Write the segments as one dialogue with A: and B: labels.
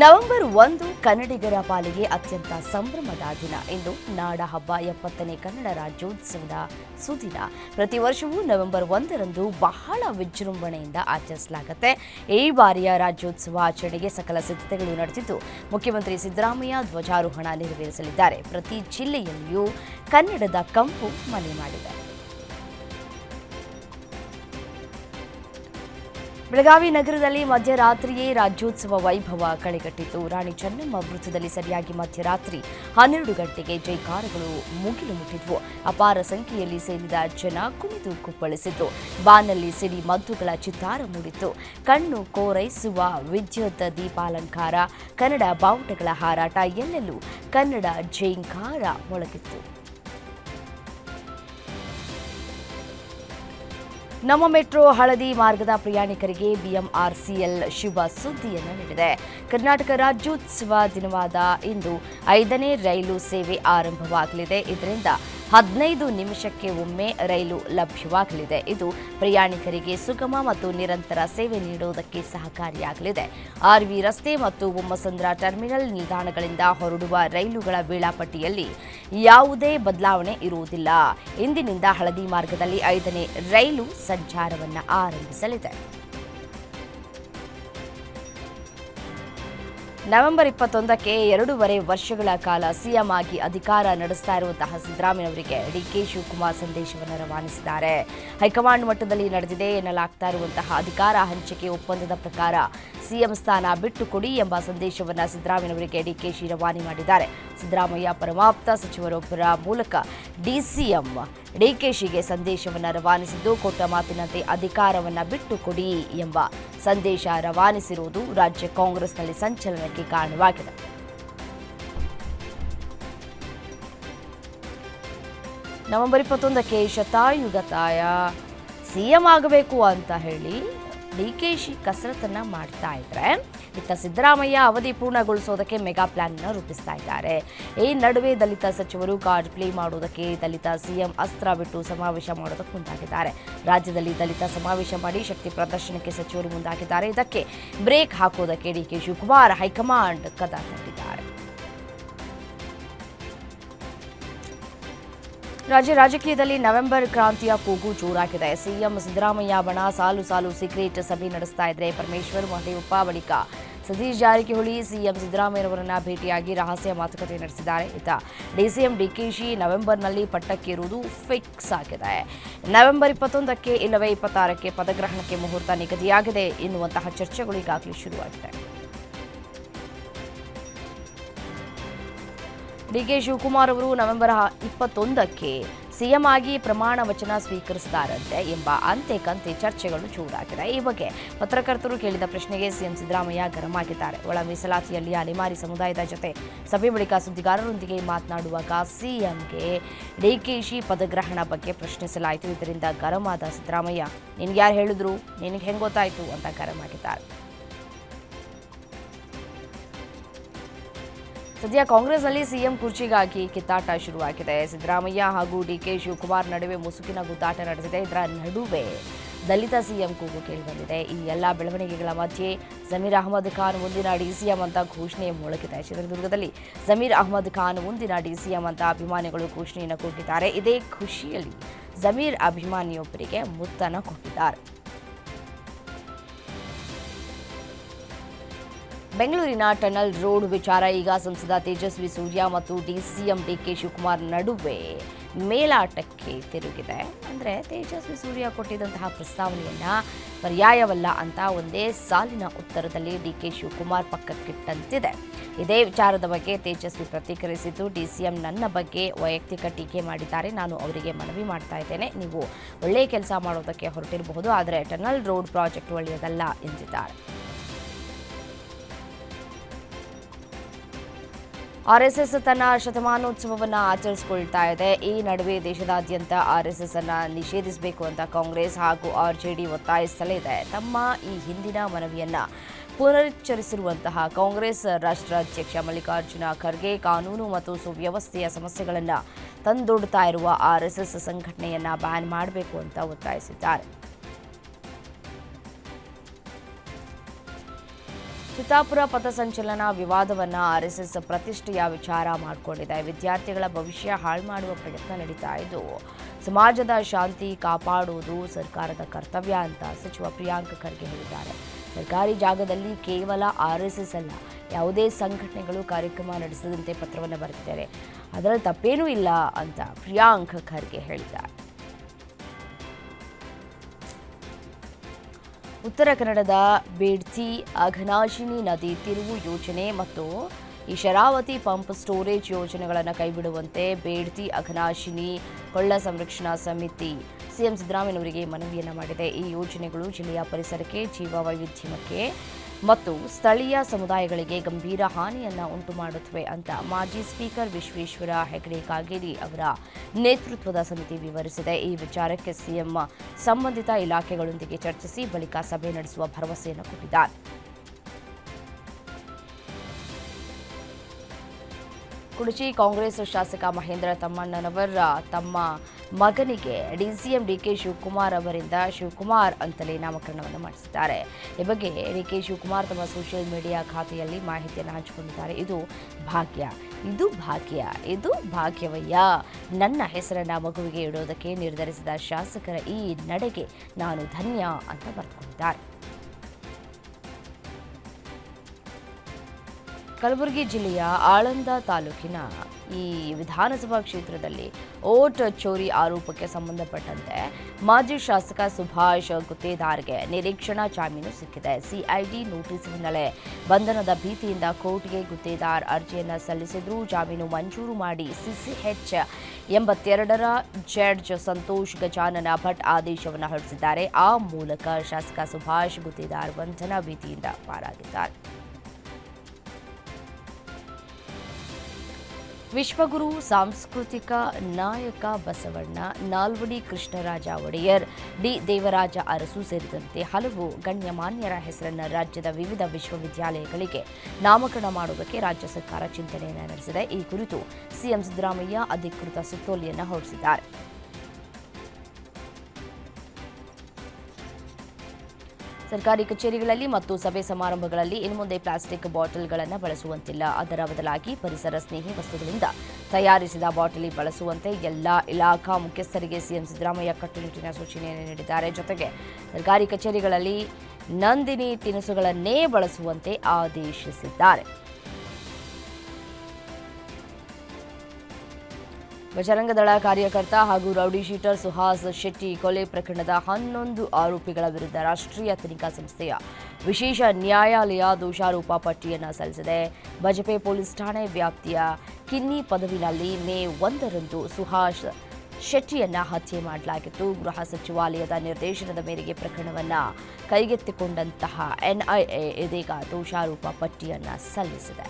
A: November ಒಂದು ಕನ್ನಡಿಗರ ಪಾಲಿಗೆ ಅತ್ಯಂತ ಸಂಭ್ರಮದ ದಿನ. ಇಂದು ನಾಡ ಹಬ್ಬ ಎಪ್ಪತ್ತನೇ ಕನ್ನಡ ರಾಜ್ಯೋತ್ಸವದ ಸುದಿನ. ಪ್ರತಿ ವರ್ಷವೂ ನವೆಂಬರ್ ಒಂದರಂದು ಬಹಳ ವಿಜೃಂಭಣೆಯಿಂದ ಆಚರಿಸಲಾಗುತ್ತೆ. ಈ ಬಾರಿಯ ರಾಜ್ಯೋತ್ಸವ ಆಚರಣೆಗೆ ಸಕಲ ಸಿದ್ಧತೆಗಳು ನಡೆದಿದ್ದು, ಮುಖ್ಯಮಂತ್ರಿ ಸಿದ್ದರಾಮಯ್ಯ ಧ್ವಜಾರೋಹಣ ನೆರವೇರಿಸಲಿದ್ದಾರೆ. ಪ್ರತಿ ಜಿಲ್ಲೆಯಲ್ಲಿಯೂ ಕನ್ನಡದ ಕಂಪು ಮನೆ ಮಾಡಿದೆ ಬೆಳಗಾವಿ ನಗರದಲ್ಲಿ ಮಧ್ಯರಾತ್ರಿಯೇ ರಾಜ್ಯೋತ್ಸವ ವೈಭವ ಕಳೆಗಟ್ಟಿತು ರಾಣಿ ಚೆನ್ನಮ್ಮ ವೃತ್ತದಲ್ಲಿ ಸರಿಯಾಗಿ ಮಧ್ಯರಾತ್ರಿ ಹನ್ನೆರಡು ಗಂಟೆಗೆ ಜೈಕಾರಗಳು ಮುಗಿಲು ಮುಟ್ಟಿದ್ವು. ಅಪಾರ ಸಂಖ್ಯೆಯಲ್ಲಿ ಸೇರಿದ ಜನ ಕುಣಿದು ಕುಪ್ಪಳಿಸಿತು ಬಾನಲ್ಲಿ ಸಿಡಿ ಮದ್ದುಗಳ ಚಿತ್ತಾರ ಮೂಡಿತ್ತು. ಕಣ್ಣು ಕೋರೈಸುವ ವಿದ್ಯುತ್ ದೀಪಾಲಂಕಾರ, ಕನ್ನಡ ಬಾವುಟಗಳ ಹಾರಾಟ, ಎಲ್ಲೆಲ್ಲೂ ಕನ್ನಡ ಜೈಂಕಾರ ಮೊಳಗಿತ್ತು. ನಮ್ಮ ಮೆಟ್ರೋ ಹಳದಿ ಮಾರ್ಗದ ಪ್ರಯಾಣಿಕರಿಗೆ ಬಿಎಂಆರ್ಸಿಎಲ್ ಶುಭ ಸುದ್ದಿಯನ್ನು ನೀಡಿದೆ. ಕರ್ನಾಟಕ ರಾಜ್ಯೋತ್ಸವ ದಿನವಾದ ಇಂದು ಐದನೇ ರೈಲು ಸೇವೆ ಆರಂಭವಾಗಲಿದೆ. ಇದರಿಂದ ಹದಿನೈದು ನಿಮಿಷಕ್ಕೆ ಒಮ್ಮೆ ರೈಲು ಲಭ್ಯವಾಗಲಿದೆ. ಇದು ಪ್ರಯಾಣಿಕರಿಗೆ ಸುಗಮ ಮತ್ತು ನಿರಂತರ ಸೇವೆ ನೀಡುವುದಕ್ಕೆ ಸಹಕಾರಿಯಾಗಲಿದೆ. ಆರ್ವಿ ರಸ್ತೆ ಮತ್ತು ಬೊಮ್ಮಸಂದ್ರ ಟರ್ಮಿನಲ್ ನಿಲ್ದಾಣಗಳಿಂದ ಹೊರಡುವ ರೈಲುಗಳ ವೇಳಾಪಟ್ಟಿಯಲ್ಲಿ ಯಾವುದೇ ಬದಲಾವಣೆ ಇರುವುದಿಲ್ಲ. ಇಂದಿನಿಂದ ಹಳದಿ ಮಾರ್ಗದಲ್ಲಿ ಐದನೇ ರೈಲು ಸಂಚಾರವನ್ನು ಆರಂಭಿಸಲಿದೆ. ನವೆಂಬರ್ ಇಪ್ಪತ್ತೊಂದಕ್ಕೆ ಎರಡೂವರೆ ವರ್ಷಗಳ ಕಾಲ ಸಿಎಂ ಆಗಿ ಅಧಿಕಾರ ನಡೆಸ್ತಾ ಇರುವಂತಹ ಸಿದ್ದರಾಮಯ್ಯವರಿಗೆ ಡಿಕೆ ಶಿವಕುಮಾರ್ ಸಂದೇಶವನ್ನು ರವಾನಿಸಿದ್ದಾರೆ. ಹೈಕಮಾಂಡ್ ಮಟ್ಟದಲ್ಲಿ ನಡೆದಿದೆ ಎನ್ನಲಾಗ್ತಾ ಇರುವಂತಹ ಅಧಿಕಾರ ಹಂಚಿಕೆ ಒಪ್ಪಂದದ ಪ್ರಕಾರ ಸಿಎಂ ಸ್ಥಾನ ಬಿಟ್ಟು ಕೊಡಿ ಎಂಬ ಸಂದೇಶವನ್ನು ಸಿದ್ದರಾಮಯ್ಯವರಿಗೆ ಡಿಕೆಶಿ ರವಾನೆ ಮಾಡಿದ್ದಾರೆ. ಸಿದ್ದರಾಮಯ್ಯ ಪರಮಾಪ್ತ ಸಚಿವರೊಬ್ಬರ ಮೂಲಕ ಡಿಸಿಎಂ ಡಿಕೆಶಿಗೆ ಸಂದೇಶವನ್ನು ರವಾನಿಸಿದ್ದು, ಕೊಟ್ಟ ಮಾತಿನಂತೆ ಅಧಿಕಾರವನ್ನು ಬಿಟ್ಟು ಕೊಡಿ ಎಂಬ ಸಂದೇಶ ರವಾನಿಸಿರುವುದು ರಾಜ್ಯ ಕಾಂಗ್ರೆಸ್ನಲ್ಲಿ ಸಂಚಲನಕ್ಕೆ ಕಾರಣವಾಗಿದೆ. ನವೆಂಬರ್ ಇಪ್ಪತ್ತೊಂದಕ್ಕೆ ಶತಾಯುಗತಾಯ ಸಿಎಂ ಆಗಬೇಕು ಅಂತ ಹೇಳಿ ಡಿಕೆಶಿ ಕಸರತ್ತನ್ನು ಮಾಡ್ತಾ ಇದ್ರೆ. ಇತ್ತ ಸಿದ್ದರಾಮಯ್ಯ ಅವಧಿ ಪೂರ್ಣಗೊಳಿಸೋದಕ್ಕೆ ಮೆಗಾ ಪ್ಲಾನ್ ಅನ್ನು ರೂಪಿಸ್ತಾ ಇದ್ದಾರೆ. ಈ ನಡುವೆ ದಲಿತ ಸಚಿವರು ಕಾರ್ಡ್ ಪ್ಲೇ ಮಾಡುವುದಕ್ಕೆ ದಲಿತ ಸಿಎಂ ಅಸ್ತ್ರ ಬಿಟ್ಟು ಸಮಾವೇಶ ಮಾಡೋದಕ್ಕೆ ಮುಂದಾಗಿದ್ದಾರೆ. ರಾಜ್ಯದಲ್ಲಿ ದಲಿತ ಸಮಾವೇಶ ಮಾಡಿ ಶಕ್ತಿ ಪ್ರದರ್ಶನಕ್ಕೆ ಸಚಿವರು ಮುಂದಾಗಿದ್ದಾರೆ. ಇದಕ್ಕೆ ಬ್ರೇಕ್ ಹಾಕೋದಕ್ಕೆ ಡಿಕೆ ಶಿವಕುಮಾರ್ ಹೈಕಮಾಂಡ್ ಕದ ರಾಜ್ಯ ರಾಜಕೀಯದಲ್ಲಿ ನವೆಂಬರ್ ಕ್ರಾಂತಿಯ ಕೂಗು ಜೋರಾಗಿದೆ. ಸಿಎಂ ಸಿದ್ದರಾಮಯ್ಯ ಬಣ ಸಾಲು ಸಾಲು ಸೀಕ್ರೆಟ್ ಸಭೆ ನಡೆಸ್ತಾ ಇದ್ರೆ ಪರಮೇಶ್ವರ್ ಮಹದೇವಪ್ಪ ಬಳಿಕ ಸತೀಶ್ ಜಾರಕಿಹೊಳಿ ಸಿಎಂ ಸಿದ್ದರಾಮಯ್ಯರವರನ್ನ ಭೇಟಿಯಾಗಿ ರಹಸ್ಯ ಮಾತುಕತೆ ನಡೆಸಿದ್ದಾರೆ. ಇತ್ತ ಡಿಸಿಎಂ ಡಿಕೆಶಿ ನವೆಂಬರ್ನಲ್ಲಿ ಪಟ್ಟಕ್ಕೇರುವುದು ಫಿಕ್ಸ್ ಆಗಿದೆ. ನವೆಂಬರ್ ಇಪ್ಪತ್ತೊಂದಕ್ಕೆ ಇಲ್ಲವೇ ಇಪ್ಪತ್ತಾರಕ್ಕೆ ಪದಗ್ರಹಣಕ್ಕೆ ಮುಹೂರ್ತ ನಿಗದಿಯಾಗಿದೆ ಎನ್ನುವಂತಹ ಚರ್ಚೆಗಳು ಈಗಾಗಲೇ ಶುರುವಾಗಿದೆ. ಡಿಕೆ ಶಿವಕುಮಾರ್ ಅವರು ನವೆಂಬರ್ ಇಪ್ಪತ್ತೊಂದಕ್ಕೆ ಸಿಎಂ ಆಗಿ ಪ್ರಮಾಣ ವಚನ ಸ್ವೀಕರಿಸ್ತಾರಂತೆ ಎಂಬ ಅಂತೆ ಕಂತೆ ಚರ್ಚೆಗಳು ಚೂಡಾಗಿದೆ. ಈ ಬಗ್ಗೆ ಪತ್ರಕರ್ತರು ಕೇಳಿದ ಪ್ರಶ್ನೆಗೆ ಸಿಎಂ ಸಿದ್ದರಾಮಯ್ಯ ಗರಂ ಆಗಿದ್ದಾರೆ. ಒಳ ಮೀಸಲಾತಿಯಲ್ಲಿ ಅಲೆಮಾರಿ ಸಮುದಾಯದ ಜೊತೆ ಸಭೆ ಬಳಿಕ ಸುದ್ದಿಗಾರರೊಂದಿಗೆ ಮಾತನಾಡುವಾಗ ಸಿಎಂಗೆ ಡಿಕೆಶಿ ಪದಗ್ರಹಣ ಬಗ್ಗೆ ಪ್ರಶ್ನಿಸಲಾಯಿತು. ಇದರಿಂದ ಗರಂ ಆದ ಸಿದ್ದರಾಮಯ್ಯ ನಿನ್ಗೆ ಯಾರು ಹೇಳಿದ್ರು? ನಿನಗೆ ಹೆಂಗೆ ಗೊತ್ತಾಯಿತು? ಅಂತ ಗರಂ ಆಗಿದ್ದಾರೆ. ಸದ್ಯ ಕಾಂಗ್ರೆಸ್ನಲ್ಲಿ ಸಿಎಂ ಕುರ್ಚಿಗಾಗಿ ಕಿತ್ತಾಟ ಶುರುವಾಗಿದೆ. ಸಿದ್ದರಾಮಯ್ಯ ಹಾಗೂ ಡಿಕೆ ಶಿವಕುಮಾರ್ ನಡುವೆ ಮುಸುಕಿನ ಗುದ್ದಾಟ ನಡೆದಿದೆ. ಇದರ ನಡುವೆ ದಲಿತ ಸಿಎಂ ಕೂಗು ಕೇಳಿಬಂದಿದೆ. ಈ ಎಲ್ಲ ಬೆಳವಣಿಗೆಗಳ ಮಧ್ಯೆ ಜಮೀರ್ ಅಹಮದ್ ಖಾನ್ ಮುಂದಿನ ಡಿಸಿಎಂ ಅಂತ ಘೋಷಣೆ ಮೊಳಗಿದೆ. ಚಿತ್ರದುರ್ಗದಲ್ಲಿ ಜಮೀರ್ ಅಹಮದ್ ಖಾನ್ ಮುಂದಿನ ಡಿಸಿಎಂ ಅಂತ ಅಭಿಮಾನಿಗಳು ಘೋಷಣೆಯನ್ನು ಕೊಟ್ಟಿದ್ದಾರೆ ಇದೇ ಖುಷಿಯಲ್ಲಿ ಜಮೀರ್ ಅಭಿಮಾನಿಯೊಬ್ಬರಿಗೆ ಮುತ್ತನ್ನು ಕೊಟ್ಟಿದ್ದಾರೆ. ಬೆಂಗಳೂರಿನ ಟನಲ್ ರೋಡ್ ವಿಚಾರ, ಈಗ ಸಂಸದ ತೇಜಸ್ವಿ ಸೂರ್ಯ ಮತ್ತು ಡಿಸಿಎಂ ಡಿಕೆ ಶಿವಕುಮಾರ್ ನಡುವೆ ಮೇಲಾಟಕ್ಕೆ ತಿರುಗಿದೆ. ಅಂದರೆ ತೇಜಸ್ವಿ ಸೂರ್ಯ ಕೊಟ್ಟಿದ್ದಂತಹ ಪ್ರಸ್ತಾವನೆಯನ್ನು ಪರ್ಯಾಯವಲ್ಲ ಅಂತ ಒಂದೇ ಸಾಲಿನ ಉತ್ತರದಲ್ಲಿ ಡಿ ಕೆ ಶಿವಕುಮಾರ್ ಪಕ್ಕಕ್ಕಿಟ್ಟಂತಿದೆ. ಇದೇ ವಿಚಾರದ ಬಗ್ಗೆ ತೇಜಸ್ವಿ ಪ್ರತಿಕ್ರಿಯಿಸಿದ್ದು ಡಿಸಿಎಂ ನನ್ನ ಬಗ್ಗೆ ವೈಯಕ್ತಿಕ ಟೀಕೆ ಮಾಡಿದ್ದಾರೆ. ನಾನು ಅವರಿಗೆ ಮನವಿ ಮಾಡ್ತಾ ಇದ್ದೇನೆ. ನೀವು ಒಳ್ಳೆಯ ಕೆಲಸ ಮಾಡೋದಕ್ಕೆ ಹೊರಟಿರಬಹುದು, ಆದರೆ ಟನಲ್ ರೋಡ್ ಪ್ರಾಜೆಕ್ಟ್ ಒಳ್ಳೆಯದಲ್ಲ ಎಂದಿದ್ದಾರೆ. ಆರ್ಎಸ್ಎಸ್ ತನ್ನ ಶತಮಾನೋತ್ಸವವನ್ನು ಆಚರಿಸಿಕೊಳ್ತಾ ಇದೆ. ಈ ನಡುವೆ ದೇಶದಾದ್ಯಂತ ಆರ್ಎಸ್ಎಸ್ ಅನ್ನು ನಿಷೇಧಿಸಬೇಕು ಅಂತ ಕಾಂಗ್ರೆಸ್ ಹಾಗೂ ಆರ್ಜೆಡಿ ಒತ್ತಾಯಿಸಲೇ ಇದೆ. ತಮ್ಮ ಈ ಹಿಂದಿನ ಮನವಿಯನ್ನು ಪುನರುಚ್ಚರಿಸಿರುವಂತಹ ಕಾಂಗ್ರೆಸ್ ರಾಷ್ಟ್ರಾಧ್ಯಕ್ಷ ಮಲ್ಲಿಕಾರ್ಜುನ ಖರ್ಗೆ ಕಾನೂನು ಮತ್ತು ಸುವ್ಯವಸ್ಥೆಯ ಸಮಸ್ಯೆಗಳನ್ನು ತಂದೊಡ್ತಾ ಇರುವ ಆರ್ಎಸ್ಎಸ್ ಸಂಘಟನೆಯನ್ನು ಬ್ಯಾನ್ ಮಾಡಬೇಕು ಅಂತ ಒತ್ತಾಯಿಸಿದ್ದಾರೆ. ಚಿತ್ತಾಪುರ ಪಥಸಂಚಲನ ವಿವಾದವನ್ನ ಆರ್ಎಸ್ಎಸ್ ಪ್ರತಿಷ್ಠೆಯ ವಿಚಾರ ಮಾಡಿಕೊಂಡಿದೆ. ವಿದ್ಯಾರ್ಥಿಗಳ ಭವಿಷ್ಯ ಹಾಳು ಮಾಡುವ ಪ್ರಯತ್ನ ನಡೀತಾ ಇದ್ದು, ಸಮಾಜದ ಶಾಂತಿ ಕಾಪಾಡುವುದು ಸರ್ಕಾರದ ಕರ್ತವ್ಯ ಅಂತ ಸಚಿವ ಪ್ರಿಯಾಂಕ್ ಖರ್ಗೆ ಹೇಳಿದ್ದಾರೆ. ಸರ್ಕಾರಿ ಜಾಗದಲ್ಲಿ ಕೇವಲ ಆರ್ಎಸ್ಎಸ್ ಅಲ್ಲ, ಯಾವುದೇ ಸಂಘಟನೆಗಳು ಕಾರ್ಯಕ್ರಮ ನಡೆಸದಂತೆ ಪತ್ರವನ್ನು ಬರೆದಿದ್ದಾರೆ. ಅದರಲ್ಲಿ ತಪ್ಪೇನೂ ಇಲ್ಲ ಅಂತ ಪ್ರಿಯಾಂಕ್ ಖರ್ಗೆ ಹೇಳಿದ್ದಾರೆ. ಉತ್ತರ ಕನ್ನಡದ ಬೇಡ್ತಿ, ಅಘನಾಶಿನಿ ನದಿ ತಿರುವು ಯೋಜನೆ ಮತ್ತು ಈ ಶರಾವತಿ ಪಂಪ್ ಸ್ಟೋರೇಜ್ ಯೋಜನೆಗಳನ್ನು ಕೈಬಿಡುವಂತೆ ಬೇಡ್ತಿ, ಅಘನಾಶಿನಿ ಕೊಳ್ಳ ಸಂರಕ್ಷಣಾ ಸಮಿತಿ ಸಿಎಂ ಸಿದ್ದರಾಮಯ್ಯನವರಿಗೆ ಮನವಿಯನ್ನು ಮಾಡಿದೆ. ಈ ಯೋಜನೆಗಳು ಜಿಲ್ಲೆಯ ಪರಿಸರಕ್ಕೆ ಜೀವ ವೈವಿಧ್ಯಮಕ್ಕೆ ಮತ್ತು ಸ್ಥಳೀಯ ಸಮುದಾಯಗಳಿಗೆ ಗಂಭೀರ ಹಾನಿಯನ್ನ ಉಂಟು ಮಾಡುತ್ತವೆ ಅಂತ ಮಾಜಿ ಸ್ಪೀಕರ್ ವಿಶ್ವೇಶ್ವರ ಹೆಗಡೆ ಕಾಗೇರಿ ಅವರ ನೇತೃತ್ವದ ಸಮಿತಿ ವಿವರಿಸಿದೆ. ಈ ವಿಚಾರಕ್ಕೆ ಸಿಎಂ ಸಂಬಂಧಿತ ಇಲಾಖೆಗಳೊಂದಿಗೆ ಚರ್ಚಿಸಿ ಬಳಿಕ ಸಭೆ ನಡೆಸುವ ಭರವಸೆಯನ್ನು ಕೊಟ್ಟಿದ್ದಾರೆ. ಕುಡಚಿ ಕಾಂಗ್ರೆಸ್ ಶಾಸಕ ಮಹೇಂದ್ರ ತಮ್ಮಣ್ಣನವರ ತಮ್ಮ ಮಗನಿಗೆ ಡಿಸಿಎಂ ಡಿಕೆ ಶಿವಕುಮಾರ್ ಅವರಿಂದ ಶಿವಕುಮಾರ್ ಅಂತಲೇ ನಾಮಕರಣವನ್ನು ಮಾಡಿಸಿದ್ದಾರೆ. ಈ ಬಗ್ಗೆ ಡಿಕೆ ಶಿವಕುಮಾರ್ ತಮ್ಮ ಸೋಷಿಯಲ್ ಮೀಡಿಯಾ ಖಾತೆಯಲ್ಲಿ ಮಾಹಿತಿಯನ್ನು ಹಂಚಿಕೊಂಡಿದ್ದಾರೆ. ಇದು ಭಾಗ್ಯ ಇದು ಭಾಗ್ಯ, ಇದು ಭಾಗ್ಯವಯ್ಯ. ನನ್ನ ಹೆಸರನ್ನ ಮಗುವಿಗೆ ಇಡೋದಕ್ಕೆ ನಿರ್ಧರಿಸಿದ ಶಾಸಕರ ಈ ನಡೆಗೆ ನಾನು ಧನ್ಯ ಅಂತ ಬರೆದುಕೊಂಡಿದ್ದಾರೆ. ಕಲಬುರಗಿ ಜಿಲ್ಲೆಯ ಆಳಂದ ತಾಲೂಕಿನ ಈ ವಿಧಾನಸಭಾ ಕ್ಷೇತ್ರದಲ್ಲಿ ಓಟ್ ಚೋರಿ ಆರೋಪಕ್ಕೆ ಸಂಬಂಧಪಟ್ಟಂತೆ ಮಾಜಿ ಶಾಸಕ ಸುಭಾಷ್ ಗುತ್ತೇದಾರ್ಗೆ ನಿರೀಕ್ಷಣಾ ಜಾಮೀನು ಸಿಕ್ಕಿದೆ. ಸಿಐಡಿ ನೋಟಿಸ್ ಹಿನ್ನೆಲೆ ಬಂಧನದ ಭೀತಿಯಿಂದ ಕೋರ್ಟ್ಗೆ ಗುತ್ತೇದಾರ್ ಅರ್ಜಿಯನ್ನು ಸಲ್ಲಿಸಿದ್ರು ಜಾಮೀನು ಮಂಜೂರು ಮಾಡಿ ಸಿಸಿಎಚ್ ಎಂಬತ್ತೆರಡರ ಜಡ್ಜ್ ಸಂತೋಷ್ ಗಜಾನನ ಭಟ್ ಆದೇಶವನ್ನು ಹೊರಡಿಸಿದ್ದಾರೆ. ಆ ಮೂಲಕ ಶಾಸಕ ಸುಭಾಷ್ ಗುತ್ತೇದಾರ್ ಬಂಧನ ಭೀತಿಯಿಂದ ಪಾರಾಗಿದ್ದಾರೆ. ವಿಶ್ವಗುರು, ಸಾಂಸ್ಕೃತಿಕ ನಾಯಕ ಬಸವಣ್ಣ, ನಾಲ್ವಡಿ ಕೃಷ್ಣರಾಜ ಒಡೆಯರ್, ಡಿ. ದೇವರಾಜ ಅರಸು ಸೇರಿದಂತೆ ಹಲವು ಗಣ್ಯಮಾನ್ಯರ ಹೆಸರನ್ನು ರಾಜ್ಯದ ವಿವಿಧ ವಿಶ್ವವಿದ್ಯಾಲಯಗಳಿಗೆ ನಾಮಕರಣ ಮಾಡುವುದಕ್ಕೆ ರಾಜ್ಯ ಸರ್ಕಾರ ಚಿಂತನೆಯನ್ನು ನಡೆಸಿದೆ. ಈ ಕುರಿತು ಸಿಎಂ ಸಿದ್ದರಾಮಯ್ಯ ಅಧಿಕೃತ ಸುತ್ತೋಲೆಯನ್ನು ಹೊರಡಿಸಿದ್ದಾರೆ. ಸರ್ಕಾರಿ ಕಚೇರಿಗಳಲ್ಲಿ ಮತ್ತು ಸಭೆ ಸಮಾರಂಭಗಳಲ್ಲಿ ಇನ್ನು ಮುಂದೆ ಪ್ಲಾಸ್ಟಿಕ್ ಬಾಟಲ್ಗಳನ್ನು ಬಳಸುವಂತಿಲ್ಲ. ಅದರ ಬದಲಾಗಿ ಪರಿಸರ ಸ್ನೇಹಿ ವಸ್ತುಗಳಿಂದ ತಯಾರಿಸಿದ ಬಾಟಲಿ ಬಳಸುವಂತೆ ಎಲ್ಲ ಇಲಾಖಾ ಮುಖ್ಯಸ್ಥರಿಗೆ ಸಿಎಂ ಸಿದ್ದರಾಮಯ್ಯ ಕಟ್ಟುನಿಟ್ಟಿನ ಸೂಚನೆಯನ್ನು ನೀಡಿದ್ದಾರೆ. ಜೊತೆಗೆ ಸರ್ಕಾರಿ ಕಚೇರಿಗಳಲ್ಲಿ ನಂದಿನಿ ತಿನಿಸುಗಳನ್ನೇ ಬಳಸುವಂತೆ ಆದೇಶಿಸಿದ್ದಾರೆ. ಬಜರಂಗದಳ ಕಾರ್ಯಕರ್ತ ಹಾಗೂ ರೌಡಿ ಶೀಟರ್ ಸುಹಾಸ್ ಶೆಟ್ಟಿ ಕೊಲೆ ಪ್ರಕರಣದ ಹನ್ನೊಂದು ಆರೋಪಿಗಳ ವಿರುದ್ಧ ರಾಷ್ಟ್ರೀಯ ತನಿಖಾ ಸಂಸ್ಥೆಯ ವಿಶೇಷ ನ್ಯಾಯಾಲಯ ದೋಷಾರೋಪ ಪಟ್ಟಿಯನ್ನು ಸಲ್ಲಿಸಿದೆ. ಬಜಪೆ ಪೊಲೀಸ್ ಠಾಣೆ ವ್ಯಾಪ್ತಿಯ ಕಿನ್ನಿ ಪದವಿನಲ್ಲಿ ಮೇ ಒಂದರಂದು ಸುಹಾಸ್ ಶೆಟ್ಟಿಯನ್ನ ಹತ್ಯೆ ಮಾಡಲಾಗಿತ್ತು. ಗೃಹ ಸಚಿವಾಲಯದ ನಿರ್ದೇಶನದ ಮೇರೆಗೆ ಪ್ರಕರಣವನ್ನು ಕೈಗೆತ್ತಿಕೊಂಡಂತಹ ಎನ್ಐಎ ಇದೀಗ ದೋಷಾರೋಪ ಪಟ್ಟಿಯನ್ನು ಸಲ್ಲಿಸಿದೆ.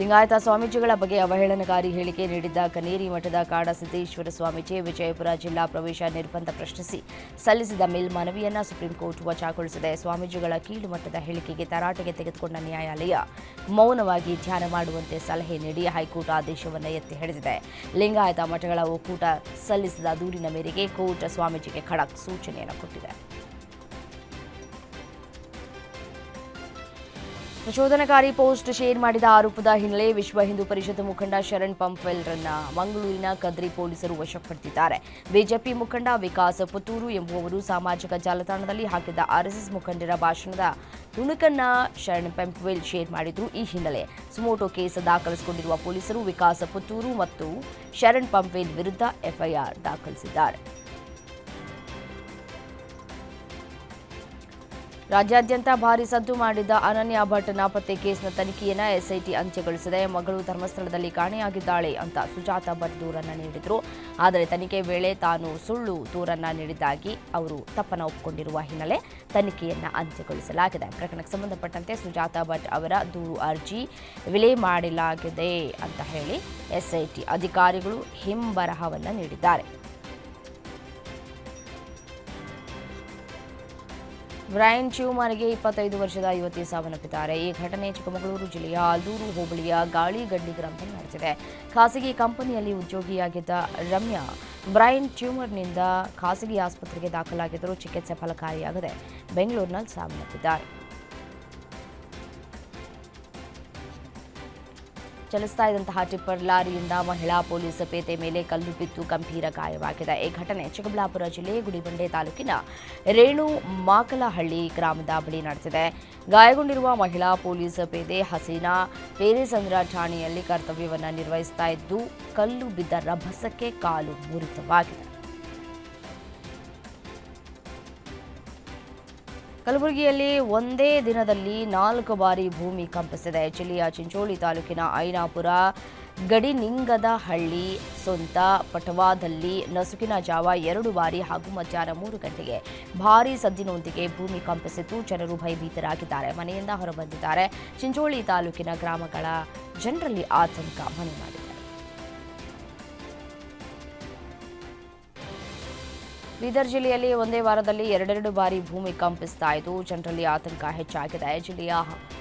A: ಲಿಂಗಾಯತ ಸ್ವಾಮೀಜಿಗಳ ಬಗ್ಗೆ ಅವಹೇಳನಕಾರಿ ಹೇಳಿಕೆ ನೀಡಿದ್ದ ಕನೇರಿ ಮಠದ ಕಾಡ ಸಿದ್ದೇಶ್ವರ ಸ್ವಾಮೀಜಿ ವಿಜಯಪುರ ಜಿಲ್ಲಾ ಪ್ರವೇಶ ನಿರ್ಬಂಧ ಪ್ರಶ್ನಿಸಿ ಸಲ್ಲಿಸಿದ ಮೇಲ್ಮನವಿಯನ್ನ ಸುಪ್ರೀಂ ಕೋರ್ಟ್ ವಜಾಗೊಳಿಸಿದೆ ಸ್ವಾಮೀಜಿಗಳ ಕೀಳು ಮಟ್ಟದ ಹೇಳಿಕೆಗೆ ತರಾಟೆಗೆ ತೆಗೆದುಕೊಂಡ ನ್ಯಾಯಾಲಯ ಮೌನವಾಗಿ ಧ್ಯಾನ ಮಾಡುವಂತೆ ಸಲಹೆ ನೀಡಿ ಹೈಕೋರ್ಟ್ ಆದೇಶವನ್ನು ಎತ್ತಿ ಹಿಡಿದಿದೆ. ಲಿಂಗಾಯತ ಮಠಗಳ ಒಕ್ಕೂಟ ಸಲ್ಲಿಸಿದ ದೂರಿನ ಮೇರೆಗೆ ಕೋರ್ಟ್ ಸ್ವಾಮೀಜಿಗೆ ಖಡಕ್ ಸೂಚನೆಯನ್ನು ಕೊಟ್ಟಿದೆ. ಪ್ರಚೋದನಕಾರಿ ಪೋಸ್ಟ್ ಶೇರ್ ಮಾಡಿದ ಆರೋಪದ ಹಿನ್ನೆಲೆ ವಿಶ್ವ ಹಿಂದೂ ಪರಿಷತ್ ಮುಖಂಡ ಶರಣ್ ಪಂಪ್ವೆಲ್ರನ್ನ ಮಂಗಳೂರಿನ ಕದ್ರಿ ಪೊಲೀಸರು ವಶಪಡಿಸಿದ್ದಾರೆ. ಬಿಜೆಪಿ ಮುಖಂಡ ವಿಕಾಸ್ ಪುತ್ತೂರು ಎಂಬುವವರು ಸಾಮಾಜಿಕ ಜಾಲತಾಣದಲ್ಲಿ ಹಾಕಿದ್ದ ಆರ್ಎಸ್ಎಸ್ ಮುಖಂಡರ ಭಾಷಣದ ತುಣುಕನ್ನ ಶರಣ್ ಪಂಪ್ವೆಲ್ ಶೇರ್ ಮಾಡಿದ್ರು. ಈ ಹಿನ್ನೆಲೆ ಸುಮೋಟೋ ಕೇಸ್ ದಾಖಲಿಸಿಕೊಂಡಿರುವ ಪೊಲೀಸರು ವಿಕಾಸ್ ಪುತ್ತೂರು ಮತ್ತು ಶರಣ್ ಪಂಪ್ವೆಲ್ ವಿರುದ್ಧ ಎಫ್ಐಆರ್ ದಾಖಲಿಸಿದ್ದಾರೆ. ರಾಜ್ಯಾದ್ಯಂತ ಭಾರಿ ಸದ್ದು ಮಾಡಿದ್ದ ಅನನ್ಯ ಭಟ್ ನಾಪತ್ತೆ ಕೇಸ್ನ ತನಿಖೆಯನ್ನು ಎಸ್ಐಟಿ ಅಂತ್ಯಗೊಳಿಸಿದೆ. ಮಗಳು ಧರ್ಮಸ್ಥಳದಲ್ಲಿ ಕಾಣೆಯಾಗಿದ್ದಾಳೆ ಅಂತ ಸುಜಾತ ಭಟ್ ದೂರನ್ನು ನೀಡಿದ್ರು. ಆದರೆ ತನಿಖೆ ವೇಳೆ ತಾನು ಸುಳ್ಳು ದೂರನ್ನ ನೀಡಿದ್ದಾಗಿ ಅವರು ತಪ್ಪನ ಒಪ್ಪಿಕೊಂಡಿರುವ ಹಿನ್ನೆಲೆ ತನಿಖೆಯನ್ನು ಅಂತ್ಯಗೊಳಿಸಲಾಗಿದೆ. ಪ್ರಕರಣಕ್ಕೆ ಸಂಬಂಧಪಟ್ಟಂತೆ ಸುಜಾತ ಭಟ್ ಅವರ ದೂರು ಅರ್ಜಿ ವಿಲೆ ಮಾಡಲಾಗಿದೆ ಅಂತ ಹೇಳಿ ಎಸ್ಐಟಿ ಅಧಿಕಾರಿಗಳು ಹಿಂಬರಹವನ್ನು ನೀಡಿದ್ದಾರೆ. ಬ್ರೈನ್ ಟ್ಯೂಮರ್ಗೆ ಇಪ್ಪತ್ತೈದು ವರ್ಷದ ಯುವತಿ ಸಾವನ್ನಪ್ಪಿದ್ದಾರೆ. ಈ ಘಟನೆ ಚಿಕ್ಕಮಗಳೂರು ಜಿಲ್ಲೆಯ ಆಲ್ದೂರು ಹೋಬಳಿಯ ಗಾಳಿಗಡ್ಡಿ ಗ್ರಾಮದಲ್ಲಿ ನಡೆದಿದೆ. ಖಾಸಗಿ ಕಂಪನಿಯಲ್ಲಿ ಉದ್ಯೋಗಿಯಾಗಿದ್ದ ರಮ್ಯಾ ಬ್ರೈನ್ ಟ್ಯೂಮರ್ನಿಂದ ಖಾಸಗಿ ಆಸ್ಪತ್ರೆಗೆ ದಾಖಲಾಗಿದ್ದರೂ ಚಿಕಿತ್ಸೆ ಫಲಕಾರಿಯಾಗದೆ ಬೆಂಗಳೂರಿನಲ್ಲಿ ಸಾವನ್ನಪ್ಪಿದ್ದಾರೆ. ಚಲಿಸ್ತಾ ಇದ್ದಂತಹ ಟಿಪ್ಪರ್ ಲಾರಿಯಿಂದ ಮಹಿಳಾ ಪೊಲೀಸ್ ಪೇಟೆ ಮೇಲೆ ಕಲ್ಲು ಬಿದ್ದು ಗಂಭೀರ ಗಾಯವಾಗಿದೆ. ಈ ಘಟನೆ ಚಿಕ್ಕಬಳ್ಳಾಪುರ ಜಿಲ್ಲೆ ಗುಡಿಬಂಡೆ ತಾಲೂಕಿನ ರೇಣು ಮಾಕಲಹಳ್ಳಿ ಗ್ರಾಮದ ಬಳಿ ನಡೆದಿದೆ. ಗಾಯಗೊಂಡಿರುವ ಮಹಿಳಾ ಪೊಲೀಸ್ ಪೇದೆ ಹಸೀನಾ ಪೇರೆಸಂದ್ರ ಠಾಣೆಯಲ್ಲಿ ಕರ್ತವ್ಯವನ್ನು ನಿರ್ವಹಿಸ್ತಾ ಇದ್ದು, ಕಲ್ಲು ಬಿದ್ದ ರಭಸಕ್ಕೆ ಕಾಲು ಮುರಿತವಾಗಿದೆ. ಕಲಬುರಗಿಯಲ್ಲಿ ಒಂದೇ ದಿನದಲ್ಲಿ ನಾಲ್ಕು ಬಾರಿ ಭೂಮಿ ಕಂಪಿಸಿದೆ. ಜಿಲ್ಲೆಯ ಚಿಂಚೋಳಿ ತಾಲೂಕಿನ ಐನಾಪುರ ಗಡಿನಿಂಗದ ಹಳ್ಳಿ ಸೊಂತ, ಪಟವಾದಲ್ಲಿ ನಸುಕಿನ ಜಾವ ಎರಡು ಬಾರಿ ಹಾಗೂ ಮಧ್ಯಾಹ್ನ ಮೂರು ಗಂಟೆಗೆ ಭಾರೀ ಸದ್ದಿನೊಂದಿಗೆ ಭೂಮಿ ಕಂಪಿಸಿದ್ದು ಜನರು ಭಯಭೀತರಾಗಿದ್ದಾರೆ. ಮನೆಯಿಂದ ಹೊರಬಂದಿದ್ದಾರೆ ಚಿಂಚೋಳಿ ತಾಲೂಕಿನ ಗ್ರಾಮಗಳ ಜನರಲ್ಲಿ ಆತಂಕ ಮನೆ ಮಾಡಿದೆ. ಬೀದರ್ ಜಿಲ್ಲೆಯಲ್ಲಿ ಒಂದೇ ವಾರದಲ್ಲಿ ಎರಡೆರಡು ಬಾರಿ ಭೂಮಿ ಕಂಪಿಸ್ತಾ ಇದ್ದು, ಜನರಲ್ಲಿ ಆತಂಕ ಹೆಚ್ಚಾಗಿದೆ. ಜಿಲ್ಲೆಯ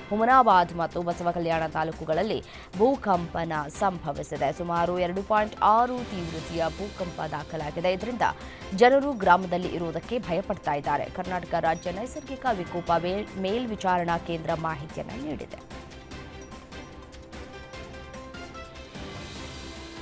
A: ಹುಮನಾಬಾದ್ ಮತ್ತು ಬಸವ ಕಲ್ಯಾಣ ತಾಲೂಕುಗಳಲ್ಲಿ ಭೂಕಂಪನ ಸಂಭವಿಸಿದೆ. ಸುಮಾರು ಎರಡು ಪಾಯಿಂಟ್ ಆರು ತೀವ್ರತೆಯ ಭೂಕಂಪ ದಾಖಲಾಗಿದೆ. ಇದರಿಂದ ಜನರು ಗ್ರಾಮದಲ್ಲಿ ಇರುವುದಕ್ಕೆ ಭಯಪಡ್ತಾ ಇದ್ದಾರೆ. ಕರ್ನಾಟಕ ರಾಜ್ಯ ನೈಸರ್ಗಿಕ ವಿಕೋಪ ಮೇಲ್- ಮೇಲ್ವಿಚಾರಣಾ ಕೇಂದ್ರ ಮಾಹಿತಿಯನ್ನು ನೀಡಿದೆ.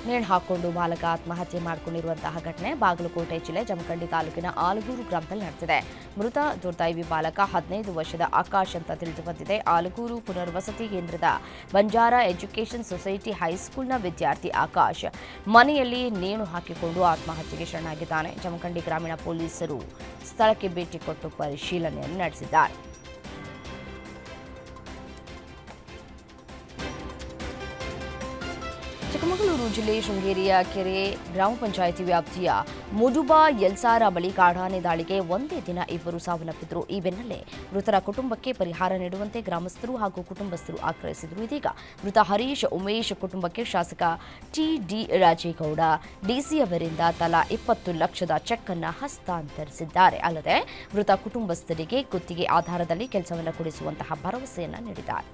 A: ನೇಣು ಹಾಕೊಂಡು ಬಾಲಕ ಆತ್ಮಹತ್ಯೆ ಮಾಡಿಕೊಂಡಿರುವಂತಹ ಘಟನೆ ಬಾಗಲಕೋಟೆ ಜಿಲ್ಲೆ ಜಮಖಂಡಿ ತಾಲೂಕಿನ ಆಲಗೂರು ಗ್ರಾಮದಲ್ಲಿ ನಡೆದಿದೆ. ಮೃತ ದುರ್ದೈವಿ ಬಾಲಕ ಹದಿನೈದು ವರ್ಷದ ಆಕಾಶ್ ಅಂತ ತಿಳಿದು ಬಂದಿದೆ. ಆಲಗೂರು ಪುನರ್ವಸತಿ ಕೇಂದ್ರದ ಬಂಜಾರ ಎಜುಕೇಷನ್ ಸೊಸೈಟಿ ಹೈಸ್ಕೂಲ್ನ ವಿದ್ಯಾರ್ಥಿ ಆಕಾಶ್ ಮನೆಯಲ್ಲಿ ನೇಣು ಹಾಕಿಕೊಂಡು ಆತ್ಮಹತ್ಯೆಗೆ ಶರಣಾಗಿದ್ದಾನೆ. ಜಮಖಂಡಿ ಗ್ರಾಮೀಣ ಪೊಲೀಸರು ಸ್ಥಳಕ್ಕೆ ಭೇಟಿ ಕೊಟ್ಟು ಪರಿಶೀಲನೆಯನ್ನು ನಡೆಸಿದ್ದಾರೆ. ಚಿಕ್ಕಮಗಳೂರು ಜಿಲ್ಲೆ ಶೃಂಗೇರಿಯ ಕೆರೆ ಗ್ರಾಮ ಪಂಚಾಯಿತಿ ವ್ಯಾಪ್ತಿಯ ಮುಡುಬಾ ಯಲ್ಸಾರ ಬಳಿ ಕಾಡಾನೆ ದಾಳಿಗೆ ಒಂದೇ ದಿನ ಇಬ್ಬರು ಸಾವನ್ನಪ್ಪಿದ್ರು. ಈ ಬೆನ್ನಲ್ಲೇ ಮೃತರ ಕುಟುಂಬಕ್ಕೆ ಪರಿಹಾರ ನೀಡುವಂತೆ ಗ್ರಾಮಸ್ಥರು ಹಾಗೂ ಕುಟುಂಬಸ್ಥರು ಆಗ್ರಹಿಸಿದರು. ಇದೀಗ ಮೃತ ಹರೀಶ್, ಉಮೇಶ್ ಕುಟುಂಬಕ್ಕೆ ಶಾಸಕ ಟಿಡಿ ರಾಜೇಗೌಡ ಡಿಸಿ ಅವರಿಂದ ತಲಾ ಇಪ್ಪತ್ತು ಲಕ್ಷದ ಚೆಕ್ ಅನ್ನು ಹಸ್ತಾಂತರಿಸಿದ್ದಾರೆ. ಅಲ್ಲದೆ ಮೃತ ಕುಟುಂಬಸ್ಥರಿಗೆ ಗುತ್ತಿಗೆ ಆಧಾರದಲ್ಲಿ ಕೆಲಸವನ್ನು ಕೊಡಿಸುವಂತಹ ಭರವಸೆಯನ್ನ ನೀಡಿದ್ದಾರೆ.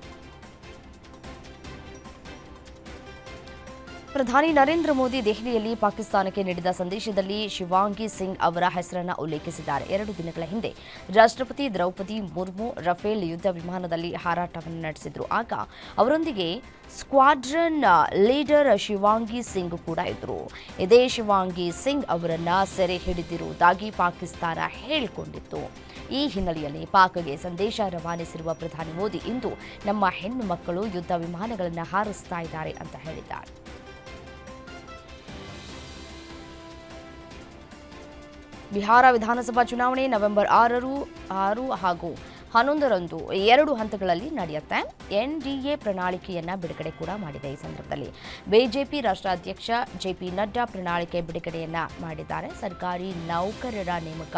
A: ಪ್ರಧಾನಿ ನರೇಂದ್ರ ಮೋದಿ ದೆಹಲಿಯಲ್ಲಿ ಪಾಕಿಸ್ತಾನಕ್ಕೆ ನೀಡಿದ ಸಂದೇಶದಲ್ಲಿ ಶಿವಾಂಗಿ ಸಿಂಗ್ ಅವರ ಹೆಸರನ್ನು ಉಲ್ಲೇಖಿಸಿದ್ದಾರೆ. ಎರಡು ದಿನಗಳ ಹಿಂದೆ ರಾಷ್ಟ್ರಪತಿ ದ್ರೌಪದಿ ಮುರ್ಮು ರಫೇಲ್ ಯುದ್ಧ ವಿಮಾನದಲ್ಲಿ ಹಾರಾಟವನ್ನು ನಡೆಸಿದ್ರು. ಆಗ ಅವರೊಂದಿಗೆ ಸ್ಕ್ವಾಡ್ರನ್ ಲೀಡರ್ ಶಿವಾಂಗಿ ಸಿಂಗ್ ಕೂಡ ಇದ್ರು. ಇದೇ ಶಿವಾಂಗಿ ಸಿಂಗ್ ಅವರನ್ನು ಸೆರೆ ಹಿಡಿದಿರುವುದಾಗಿ ಪಾಕಿಸ್ತಾನ ಹೇಳಿಕೊಂಡಿತ್ತು. ಈ ಹಿನ್ನೆಲೆಯಲ್ಲಿ ಪಾಕ್ಗೆ ಸಂದೇಶ ರವಾನಿಸಿರುವ ಪ್ರಧಾನಿ ಮೋದಿ ಇಂದು ನಮ್ಮ ಹೆಣ್ಣು ಮಕ್ಕಳು ಯುದ್ಧ ವಿಮಾನಗಳನ್ನು ಹಾರಿಸ್ತಾ ಇದ್ದಾರೆ ಅಂತ ಹೇಳಿದ್ದಾರೆ. ಬಿಹಾರ ವಿಧಾನಸಭಾ ಚುನಾವಣೆ ನವೆಂಬರ್ ಆರರು, ಆರು ಹಾಗೂ ಹನ್ನೊಂದರಂದು ಎರಡು ಹಂತಗಳಲ್ಲಿ ನಡೆಯುತ್ತೆ. ಎನ್ ಡಿ ಎ ಪ್ರಣಾಳಿಕೆಯನ್ನ ಬಿಡುಗಡೆ ಕೂಡ ಮಾಡಿದೆ ಈ ಸಂದರ್ಭದಲ್ಲಿ. ಬಿಜೆಪಿ ರಾಷ್ಟ್ರಾಧ್ಯಕ್ಷ ಜೆ ಪಿ ನಡ್ಡಾ ಪ್ರಣಾಳಿಕೆ ಬಿಡುಗಡೆಯನ್ನ ಮಾಡಿದ್ದಾರೆ. ಸರ್ಕಾರಿ ನೌಕರರ ನೇಮಕ,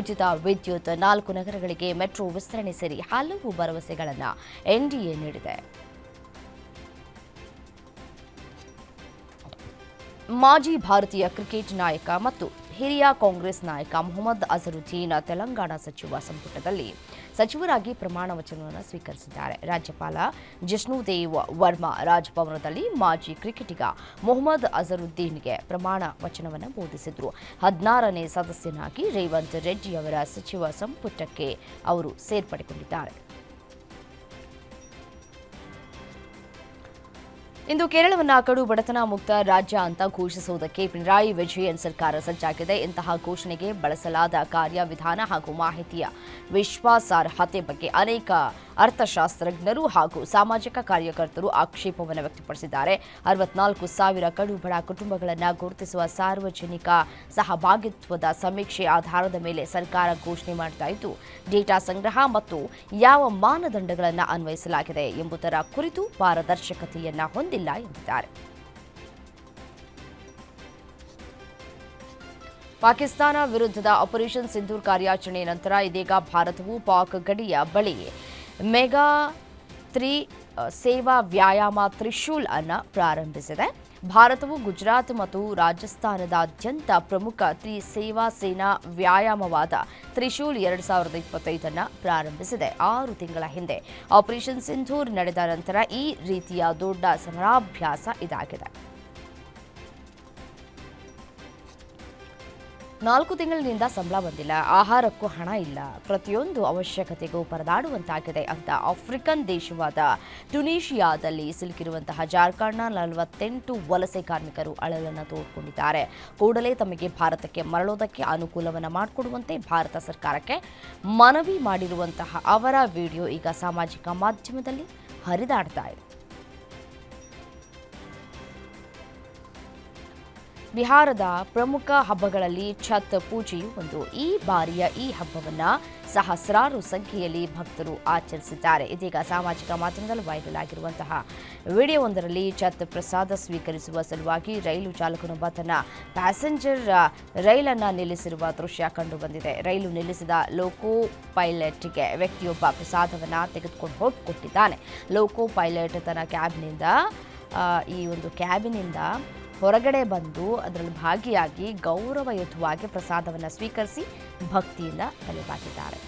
A: ಉಚಿತ ವಿದ್ಯುತ್ ನಾಲ್ಕು ನಗರಗಳಿಗೆ ಮೆಟ್ರೋ ವಿಸ್ತರಣೆ ಸೇರಿ ಹಲವು ಭರವಸೆಗಳನ್ನು ಎ ನೀಡಿದೆ. ಮಾಜಿ ಭಾರತೀಯ ಕ್ರಿಕೆಟ್ ನಾಯಕ ಮತ್ತು ಹಿರಿಯ ಕಾಂಗ್ರೆಸ್ ನಾಯಕ ಮೊಹಮ್ಮದ್ ಅಜರುದ್ದೀನ್ ತೆಲಂಗಾಣ ಸಚಿವ ಸಂಪುಟದಲ್ಲಿ ಸಚಿವರಾಗಿ ಪ್ರಮಾಣ ವಚನವನ್ನು ಸ್ವೀಕರಿಸಿದ್ದಾರೆ. ರಾಜ್ಯಪಾಲ ಜಿಷ್ಣುದೇವ್ ವರ್ಮಾ ರಾಜಭವನದಲ್ಲಿ ಮಾಜಿ ಕ್ರಿಕೆಟಿಗ ಮೊಹಮ್ಮದ್ ಅಜರುದ್ದೀನ್ಗೆ ಪ್ರಮಾಣ ವಚನವನ್ನು ಬೋಧಿಸಿದರು. ಹದಿನಾರನೇ ಸದಸ್ಯನಾಗಿ ರೇವಂತ್ ರೆಡ್ಡಿಯವರ ಸಚಿವ ಸಂಪುಟಕ್ಕೆ ಅವರು ಸೇರ್ಪಡೆಗೊಂಡಿದ್ದಾರೆ. ಇಂದು ಕೇರಳವನ್ನು ಕಡು ಬಡತನ ಮುಕ್ತ ರಾಜ್ಯ ಅಂತ ಘೋಷಿಸುವುದಕ್ಕೆ ಪಿಣರಾಯಿ ವಿಜಯನ್ ಸರ್ಕಾರ ಸಜ್ಜಾಗಿದೆ. ಇಂತಹ ಘೋಷಣೆಗೆ ಬಳಸಲಾದ ಕಾರ್ಯವಿಧಾನ ಹಾಗೂ ಮಾಹಿತಿಯ ವಿಶ್ವಾಸಾರ್ಹತೆ ಬಗ್ಗೆ ಅನೇಕ ಅರ್ಥಶಾಸ್ತ್ರಜ್ಞರು ಹಾಗೂ ಸಾಮಾಜಿಕ ಕಾರ್ಯಕರ್ತರು ಆಕ್ಷೇಪವನ್ನು ವ್ಯಕ್ತಪಡಿಸಿದ್ದಾರೆ. ಅರವತ್ನಾಲ್ಕು ಸಾವಿರ ಕಡುಬಡ ಕುಟುಂಬಗಳನ್ನು ಗುರುತಿಸುವ ಸಾರ್ವಜನಿಕ ಸಹಭಾಗಿತ್ವದ ಸಮೀಕ್ಷೆ ಆಧಾರದ ಮೇಲೆ ಸರ್ಕಾರ ಘೋಷಣೆ ಮಾಡ್ತಾ ಇದ್ದು, ಡೇಟಾ ಸಂಗ್ರಹ ಮತ್ತು ಯಾವ ಮಾನದಂಡಗಳನ್ನು ಅನ್ವಯಿಸಲಾಗಿದೆ ಎಂಬುದರ ಕುರಿತು ಪಾರದರ್ಶಕತೆಯನ್ನ ಹೊಂದಿಲ್ಲ ಎಂದಿದ್ದಾರೆ. ಪಾಕಿಸ್ತಾನ ವಿರುದ್ಧದ ಆಪರೇಷನ್ ಸಿಂಧೂರ್ ಕಾರ್ಯಾಚರಣೆ ನಂತರ ಇದೀಗ ಭಾರತವು ಪಾಕ್ ಗಡಿಯ ಬಳಿ ಮೆಗಾ ತ್ರಿ ಸೇವಾ ವ್ಯಾಯಾಮ ತ್ರಿಶೂಲ್ ಅನ್ನು ಪ್ರಾರಂಭಿಸಿದೆ. ಭಾರತವು ಗುಜರಾತ್ ಮತ್ತು ರಾಜಸ್ಥಾನದಾದ್ಯಂತ ಪ್ರಮುಖ ತ್ರಿ ಸೇವಾ ಸೇನಾ ವ್ಯಾಯಾಮವಾದ ತ್ರಿಶೂಲ್ ಎರಡು ಸಾವಿರದ ಇಪ್ಪತ್ತೈದನ್ನು ಪ್ರಾರಂಭಿಸಿದೆ. ಆರು ತಿಂಗಳ ಹಿಂದೆ ಆಪರೇಷನ್ ಸಿಂಧೂರ್ ನಡೆದ ನಂತರ ಈ ರೀತಿಯ ದೊಡ್ಡ ಸಮರಾಭ್ಯಾಸ ಇದಾಗಿದೆ. ನಾಲ್ಕು ತಿಂಗಳಿನಿಂದ ಸಂಬಳ ಬಂದಿಲ್ಲ. ಆಹಾರಕ್ಕೂ ಹಣ ಇಲ್ಲ. ಪ್ರತಿಯೊಂದು ಅವಶ್ಯಕತೆಗೂ ಪರದಾಡುವಂತಾಗಿದೆ ಅಂತ ಆಫ್ರಿಕನ್ ದೇಶವಾದ ಟುನೀಷಿಯಾದಲ್ಲಿ ಸಿಲುಕಿರುವಂತಹ ಜಾರ್ಖಂಡ್ನ ನಲವತ್ತೆಂಟು ವಲಸೆ ಕಾರ್ಮಿಕರು ಅಳಲನ್ನು ತೋಡ್ಕೊಂಡಿದ್ದಾರೆ. ಕೂಡಲೇ ತಮಗೆ ಭಾರತಕ್ಕೆ ಮರಳೋದಕ್ಕೆ ಅನುಕೂಲವನ್ನು ಮಾಡಿಕೊಡುವಂತೆ ಭಾರತ ಸರ್ಕಾರಕ್ಕೆ ಮನವಿ ಮಾಡಿರುವಂತಹ ಅವರ ವಿಡಿಯೋ ಈಗ ಸಾಮಾಜಿಕ ಮಾಧ್ಯಮದಲ್ಲಿ ಹರಿದಾಡ್ತಾ ಇದೆ. ಬಿಹಾರದ ಪ್ರಮುಖ ಹಬ್ಬಗಳಲ್ಲಿ ಛತ್ ಪೂಜೆಯೂ ಒಂದು ಈ ಬಾರಿಯ ಈ ಹಬ್ಬವನ್ನ ಸಹಸ್ರಾರು ಸಂಖ್ಯೆಯಲ್ಲಿ ಭಕ್ತರು ಆಚರಿಸಿದ್ದಾರೆ. ಇದೀಗ ಸಾಮಾಜಿಕ ಮಾಧ್ಯಮದಲ್ಲಿ ವೈರಲ್ ಆಗಿರುವಂತಹ ವಿಡಿಯೋವೊಂದರಲ್ಲಿ ಛತ್ ಪ್ರಸಾದ ಸ್ವೀಕರಿಸುವ ಸಲುವಾಗಿ ರೈಲು ಚಾಲಕನೊಬ್ಬ ತನ್ನ ಪ್ಯಾಸೆಂಜರ್ ರೈಲನ್ನು ನಿಲ್ಲಿಸಿರುವ ದೃಶ್ಯ ಕಂಡುಬಂದಿದೆ. ರೈಲು ನಿಲ್ಲಿಸಿದ ಲೋಕೋ ಪೈಲಟ್ಗೆ ವ್ಯಕ್ತಿಯೊಬ್ಬ ಪ್ರಸಾದವನ್ನು ತೆಗೆದುಕೊಂಡು ಹೋಗಿ ಕೊಟ್ಟಿದ್ದಾನೆ ಲೋಕೋ ಪೈಲಟ್ ತನ್ನ ಕ್ಯಾಬ್ನಿಂದ ಈ ಒಂದು ಕ್ಯಾಬಿನಿಂದ ಹೊರಗಡೆ ಬಂದು ಅದರಲ್ಲಿ ಭಾಗಿಯಾಗಿ ಗೌರವಯುತವಾಗಿ ಪ್ರಸಾದವನ್ನು ಸ್ವೀಕರಿಸಿ ಭಕ್ತಿಯಿಂದ ತಲೆಬಾಗಿದ್ದಾರೆ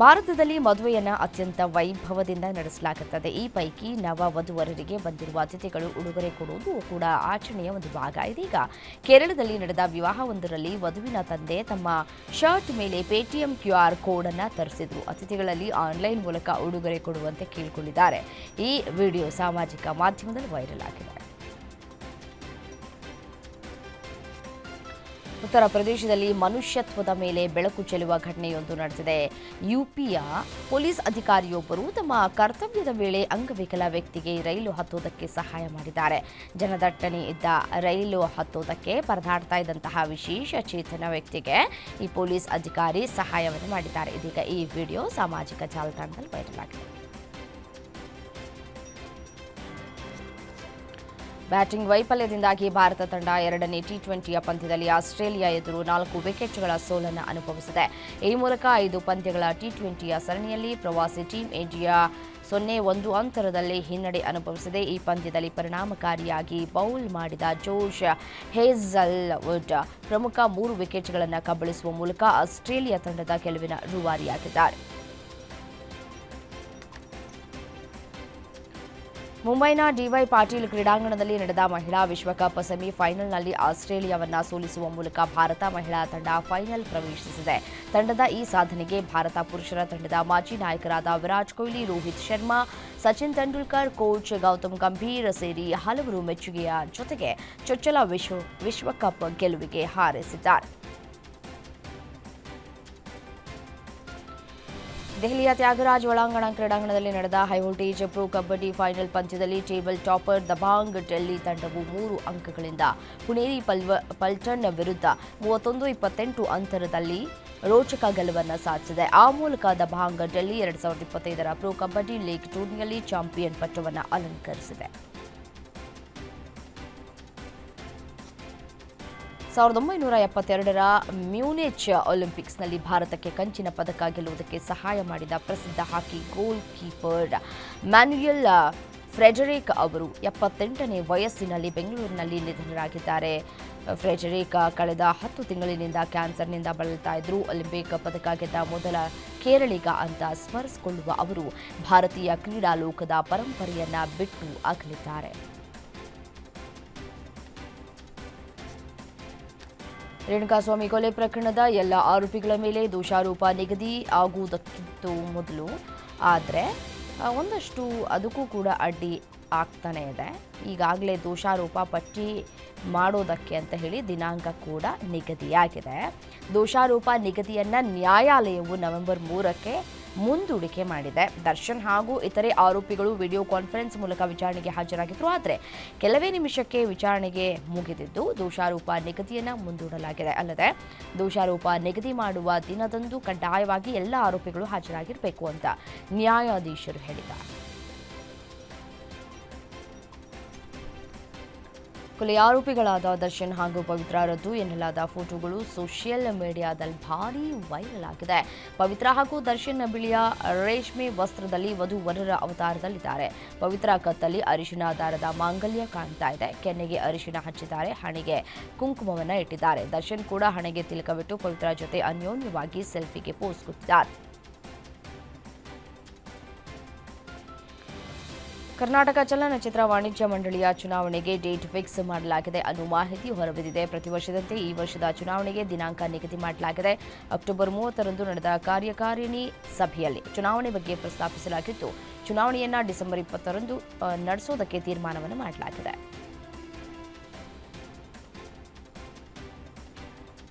A: ಭಾರತದಲ್ಲಿ ಮದುವೆಯನ್ನು ಅತ್ಯಂತ ವೈಭವದಿಂದ ನಡೆಸಲಾಗುತ್ತದೆ. ಈ ಪೈಕಿ ನವ ವಧುವರರಿಗೆ ಬಂದಿರುವ ಅತಿಥಿಗಳು ಉಡುಗೊರೆ ಕೊಡುವುದು ಕೂಡ ಆಚರಣೆಯ ಒಂದು ಭಾಗ. ಇದೀಗ ಕೇರಳದಲ್ಲಿ ನಡೆದ ವಿವಾಹವೊಂದರಲ್ಲಿ ವಧುವಿನ ತಂದೆ ತಮ್ಮ ಶರ್ಟ್ ಮೇಲೆ ಪೇಟಿಎಂ ಕ್ಯೂ ಆರ್ ಕೋಡ್ ಅನ್ನ ತರಿಸಿದ್ರು. ಅತಿಥಿಗಳಲ್ಲಿ ಆನ್ಲೈನ್ ಮೂಲಕ ಉಡುಗೊರೆ ಕೊಡುವಂತೆ ಕೇಳಿಕೊಂಡಿದ್ದಾರೆ. ಈ ವಿಡಿಯೋ ಸಾಮಾಜಿಕ ಮಾಧ್ಯಮದಲ್ಲಿ ವೈರಲ್ ಆಗಿದೆ. ಉತ್ತರ ಪ್ರದೇಶದಲ್ಲಿ ಮನುಷ್ಯತ್ವದ ಮೇಲೆ ಬೆಳಕು ಚೆಲ್ಲುವ ಘಟನೆಯೊಂದು ನಡೆದಿದೆ. ಯುಪಿಯ ಪೊಲೀಸ್ ಅಧಿಕಾರಿಯೊಬ್ಬರು ತಮ್ಮ ಕರ್ತವ್ಯದ ವೇಳೆ ಅಂಗವಿಕಲ ವ್ಯಕ್ತಿಗೆ ರೈಲು ಹತ್ತೋದಕ್ಕೆ ಸಹಾಯ ಮಾಡಿದ್ದಾರೆ. ಜನದಟ್ಟಣೆ ಇದ್ದ ರೈಲು ಹತ್ತೋದಕ್ಕೆ ಪರದಾಡ್ತಾ ಇದ್ದಂತಹ ವಿಶೇಷ ಚೇತನ ವ್ಯಕ್ತಿಗೆ ಈ ಪೊಲೀಸ್ ಅಧಿಕಾರಿ ಸಹಾಯವನ್ನು ಮಾಡಿದ್ದಾರೆ. ಇದೀಗ ಈ ವಿಡಿಯೋ ಸಾಮಾಜಿಕ ಜಾಲತಾಣದಲ್ಲಿ ವೈರಲ್ ಆಗಿದೆ. ಬ್ಯಾಟಿಂಗ್ ವೈಫಲ್ಯದಿಂದಾಗಿ ಭಾರತ ತಂಡ ಎರಡನೇ ಟಿ ಟ್ವೆಂಟಿಯ ಪಂದ್ಯದಲ್ಲಿ ಆಸ್ಟ್ರೇಲಿಯಾ ಎದುರು ನಾಲ್ಕು ವಿಕೆಟ್ಗಳ ಸೋಲನ್ನು ಅನುಭವಿಸಿದೆ. ಈ ಮೂಲಕ ಐದು ಪಂದ್ಯಗಳ ಟಿ ಟ್ವೆಂಟಿಯ ಸರಣಿಯಲ್ಲಿ ಪ್ರವಾಸಿ ಟೀಂ ಇಂಡಿಯಾ ಸೊನ್ನೆ ಒಂದು ಅಂತರದಲ್ಲಿ ಹಿನ್ನಡೆ ಅನುಭವಿಸಿದೆ. ಈ ಪಂದ್ಯದಲ್ಲಿ ಪರಿಣಾಮಕಾರಿಯಾಗಿ ಬೌಲ್ ಮಾಡಿದ ಜೋಶ್ ಹೇಝಲ್ ವುಡ್ ಪ್ರಮುಖ ಮೂರು ವಿಕೆಟ್ಗಳನ್ನು ಕಬಳಿಸುವ ಮೂಲಕ ಆಸ್ಟ್ರೇಲಿಯಾ ತಂಡದ ಗೆಲುವಿನ ರೂವಾರಿಯಾಗಿದ್ದಾರೆ. ಮುಂಬೈನ ಡಿವೈ ಪಾಟೀಲ್ ಕ್ರೀಡಾಂಗಣದಲ್ಲಿ ನಡೆದ ಮಹಿಳಾ ವಿಶ್ವಕಪ್ ಸೆಮಿಫೈನಲ್ನಲ್ಲಿ ಆಸ್ಟ್ರೇಲಿಯಾವನ್ನು ಸೋಲಿಸುವ ಮೂಲಕ ಭಾರತ ಮಹಿಳಾ ತಂಡ ಫೈನಲ್ ಪ್ರವೇಶಿಸಿದೆ. ತಂಡದ ಈ ಸಾಧನೆಗೆ ಭಾರತ ಪುರುಷರ ತಂಡದ ಮಾಜಿ ನಾಯಕರಾದ ವಿರಾಟ್ ಕೊಹ್ಲಿ, ರೋಹಿತ್ ಶರ್ಮಾ, ಸಚಿನ್ ತೆಂಡೂಲ್ಕರ್, ಕೋಚ್ ಗೌತಮ್ ಗಂಭೀರ್ ಸೇರಿ ಹಲವರು ಮೆಚ್ಚುಗೆಯ ಜೊತೆಗೆ ಚೊಚ್ಚಲ ವಿಶ್ವ ವಿಶ್ವಕಪ್ ಗೆಲುವಿಗೆ ಹಾರೈಸಿದ್ದಾರೆ. ದೆಹಲಿಯ ತ್ಯಾಗರಾಜ್ ಒಳಾಂಗಣ ಕ್ರೀಡಾಂಗಣದಲ್ಲಿ ನಡೆದ high voltage pro kabaddi final ಪಂದ್ಯದಲ್ಲಿ ಟೇಬಲ್ ಟಾಪರ್ ದಬಾಂಗ್ ಡೆಲ್ಲಿ ತಂಡವು ಮೂರು ಅಂಕಗಳಿಂದ ಪುಣೇರಿ ಪಲ್ವ ಪಲ್ಟನ್ ವಿರುದ್ಧ ಮೂವತ್ತೊಂದು ಇಪ್ಪತ್ತೆಂಟು ಅಂತರದಲ್ಲಿ ರೋಚಕ ಗೆಲುವನ್ನು ಸಾಧಿಸಿದೆ. ಆ ಮೂಲಕ ದಬಾಂಗ್ ಡೆಲ್ಲಿ ಎರಡು ಸಾವಿರದ ಇಪ್ಪತ್ತೈದರ ಪ್ರೊ ಕಬಡ್ಡಿ ಲೀಗ್ ಟೂರ್ನಿಯಲ್ಲಿ ಚಾಂಪಿಯನ್ ಪಟ್ಟವನ್ನು ಅಲಂಕರಿಸಿದೆ. ಸಾವಿರದ ಒಂಬೈನೂರ ಎಪ್ಪತ್ತೆರಡರ ಮ್ಯೂನಿಚ್ ಒಲಿಂಪಿಕ್ಸ್ನಲ್ಲಿ ಭಾರತಕ್ಕೆ ಕಂಚಿನ ಪದಕ ಗೆಲ್ಲುವುದಕ್ಕೆ ಸಹಾಯ ಮಾಡಿದ ಪ್ರಸಿದ್ಧ hockey goalkeeper Manuel Frederick ಅವರು ಎಪ್ಪತ್ತೆಂಟನೇ ವಯಸ್ಸಿನಲ್ಲಿ ಬೆಂಗಳೂರಿನಲ್ಲಿ ನಿಧನರಾಗಿದ್ದಾರೆ. ಫ್ರೆಜರಿಕ್ ಕಳೆದ ಹತ್ತು ತಿಂಗಳಿನಿಂದ ಕ್ಯಾನ್ಸರ್ನಿಂದ ಬಳಲ್ತಾ ಇದ್ದರು ಒಲಿಂಪಿಕ್ ಪದಕ ಗೆದ್ದ ಮೊದಲ ಕೇರಳಿಗ ಅಂತ ಸ್ಮರಿಸಿಕೊಳ್ಳುವ ಅವರು ಭಾರತೀಯ ಕ್ರೀಡಾ ಲೋಕದ ಪರಂಪರೆಯನ್ನ ಬಿಟ್ಟು ಅಗಲಿದ್ದಾರೆ. ರೇಣುಕಾಸ್ವಾಮಿ ಕೊಲೆ ಪ್ರಕರಣದ ಎಲ್ಲ ಆರೋಪಿಗಳ ಮೇಲೆ ದೋಷಾರೋಪ ನಿಗದಿ ಆಗುವುದಕ್ಕಿಂತ ಮೊದಲು. ಆದರೆ ಒಂದಷ್ಟು ಅದಕ್ಕೂ ಕೂಡ ಅಡ್ಡಿ ಆಗ್ತಾನೆ ಇದೆ. ಈಗಾಗಲೇ ದೋಷಾರೋಪ ಪಟ್ಟಿ ಮಾಡೋದಕ್ಕೆ ಅಂತ ಹೇಳಿ ದಿನಾಂಕ ಕೂಡ ನಿಗದಿಯಾಗಿದೆ. ದೋಷಾರೋಪ ನಿಗದಿಯನ್ನು ನ್ಯಾಯಾಲಯವು ನವೆಂಬರ್ ಮೂರಕ್ಕೆ ಮುಂದೂಡಿಕೆ ಮಾಡಿದೆ. ದರ್ಶನ್ ಹಾಗೂ ಇತರೆ ಆರೋಪಿಗಳು ವಿಡಿಯೋ ಕಾನ್ಫರೆನ್ಸ್ ಮೂಲಕ ವಿಚಾರಣೆಗೆ ಹಾಜರಾಗಿದ್ದರು ಆದರೆ ಕೆಲವೇ ನಿಮಿಷಕ್ಕೆ ವಿಚಾರಣೆಗೆ ಮುಗಿದಿದ್ದು ದೋಷಾರೋಪ ನಿಗದಿಯನ್ನು ಮುಂದೂಡಲಾಗಿದೆ. ಅಲ್ಲದೆ ದೋಷಾರೋಪ ನಿಗದಿ ಮಾಡುವ ದಿನದಂದು ಕಡ್ಡಾಯವಾಗಿ ಎಲ್ಲ ಆರೋಪಿಗಳು ಹಾಜರಾಗಿರಬೇಕು ಅಂತ ನ್ಯಾಯಾಧೀಶರು ಹೇಳಿದ್ದಾರೆ. ಕೊಲೆ ಆರೋಪಿಗಳಾದ ದರ್ಶನ್ ಹಾಗೂ ಪವಿತ್ರ ರದ್ದು ಎನ್ನಲಾದ ಫೋಟೋಗಳು ಸೋಷಿಯಲ್ ಮೀಡಿಯಾದಲ್ಲಿ ಭಾರಿ ವೈರಲ್ ಆಗಿದೆ. ಪವಿತ್ರ ಹಾಗೂ ದರ್ಶನ್ ಬಿಳಿಯ ರೇಷ್ಮೆ ವಸ್ತ್ರದಲ್ಲಿ ವಧು ವರರ ಅವತಾರದಲ್ಲಿದ್ದಾರೆ. ಪವಿತ್ರ ಕತ್ತಲ್ಲಿ ಅರಿಶಿನ ದಾರದ ಮಾಂಗಲ್ಯ ಕಾಣ್ತಾ ಇದೆ. ಕೆನ್ನೆಗೆ ಅರಿಶಿನ ಹಚ್ಚಿದ್ದಾರೆ. ಹಣೆಗೆ ಕುಂಕುಮವನ್ನ ಇಟ್ಟಿದ್ದಾರೆ. ದರ್ಶನ್ ಕೂಡ ಹಣೆಗೆ ತಿಲಕವಿಟ್ಟು ಪವಿತ್ರ ಜೊತೆ ಅನ್ಯೋನ್ಯವಾಗಿ ಸೆಲ್ಫಿಗೆ ಪೋಸ್ ಕೊಟ್ಟಿದ್ದಾರೆ. ಕರ್ನಾಟಕ ಚಲನಚಿತ್ರ ವಾಣಿಜ್ಯ ಮಂಡಳಿಯ ಚುನಾವಣೆಗೆ ಡೇಟ್ ಫಿಕ್ಸ್ ಮಾಡಲಾಗಿದೆ. ಅನ್ನೋ ಮಾಹಿತಿ ಹೊರಬಿದ್ದಿದೆ. ಪ್ರತಿ ವರ್ಷದಂತೆ ಈ ವರ್ಷದ ಚುನಾವಣೆಗೆ ದಿನಾಂಕ ನಿಗದಿ ಮಾಡಲಾಗಿದೆ. ಅಕ್ಟೋಬರ್ ಮೂವತ್ತರಂದು ನಡೆದ ಕಾರ್ಯಕಾರಿಣಿ ಸಭೆಯಲ್ಲಿ ಚುನಾವಣೆ ಬಗ್ಗೆ ಪ್ರಸ್ತಾಪಿಸಲಾಗಿದ್ದು ಚುನಾವಣೆಯನ್ನ ಡಿಸೆಂಬರ್ ಇಪ್ಪತ್ತರಂದು ನಡೆಸೋದಕ್ಕೆ ತೀರ್ಮಾನವನ್ನು ಮಾಡಲಾಗಿದೆ.